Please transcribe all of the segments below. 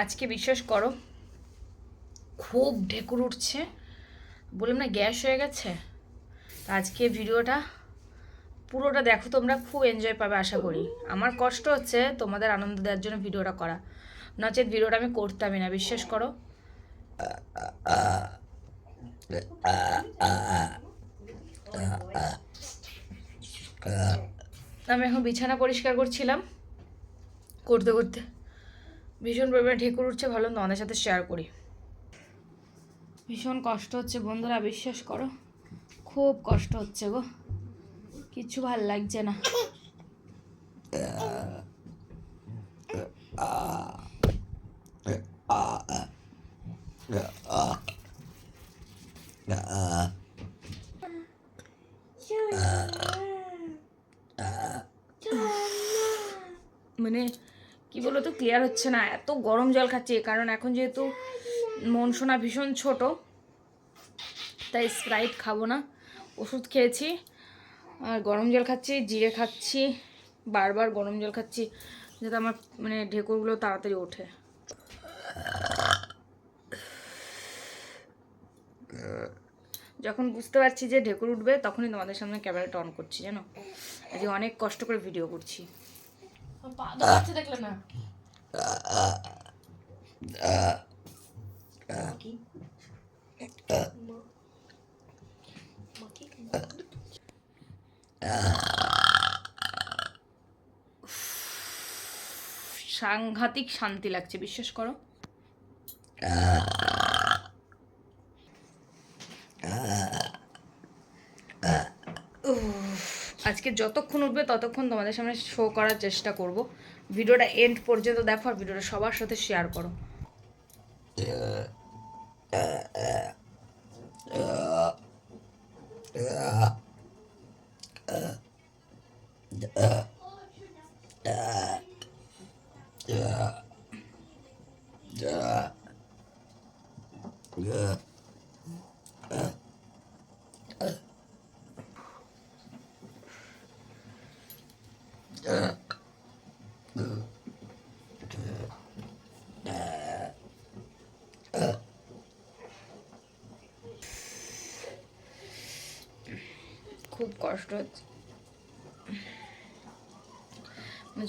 আজকে বিশ্বাস করো, খুব ঢেকুর উঠছে। বললাম না, গ্যাস হয়ে গেছে? আজকে ভিডিওটা পুরোটা দেখো, তোমরা খুব এনজয় পাবে, আশা করি। আমার কষ্ট হচ্ছে তোমাদের আনন্দ দেওয়ার জন্য ভিডিওটা করা। নচেত ভিডিওটা আমি করতামই না, বিশ্বাস করো। আমি এখন বিছানা পরিষ্কার করছিলাম করতে করতে ভীষণ পরিমাণে ঢেকুর উঠছে ভালো তোমাদের সাথে শেয়ার করি ভীষণ কষ্ট হচ্ছে বন্ধুরা বিশ্বাস করো খুব কষ্ট হচ্ছে গো কিচ্ছু ভালো লাগছে না মানে কি বলো তো ক্লিয়ার হচ্ছে না। এত গরম জল খাচ্ছি কারণ এখন যেহেতু মন শোনা ভীষণ ছোট, তাই স্প্রাইট খাব না। ওষুধ খেয়েছি, আর গরম জল খাচ্ছি, জিরে খাচ্ছি, বারবার গরম জল খাচ্ছি, যাতে আমার মানে ঢেকুরগুলো তাড়াতাড়ি ওঠে। যখন বুঝতে পারছি যে ঢেকুর উঠবে তখনই তোমাদের সামনে ক্যামেরাটা অন করছি জানো? আজকে অনেক কষ্ট করে ভিডিও করছি। দেখলে না? সাংঘাতিক শান্তি লাগছে বিশ্বাস করো। আজকে যতক্ষণ উঠবে ততক্ষণ তোমাদের সামনে শো করার চেষ্টা করব। ভিডিওটা এন্ড পর্যন্ত দেখো আর ভিডিওটা সবার সাথে শেয়ার করো। খুব কষ্ট হচ্ছে।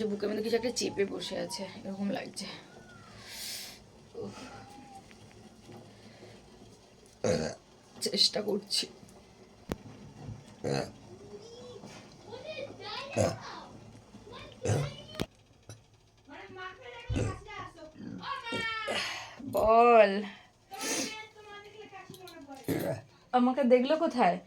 বুকের মধ্যে কিছু একটা চেপে বসে আছে এরকম লাগছে। চেষ্টা করছি। বল। আমাকে দেখল কোথায়?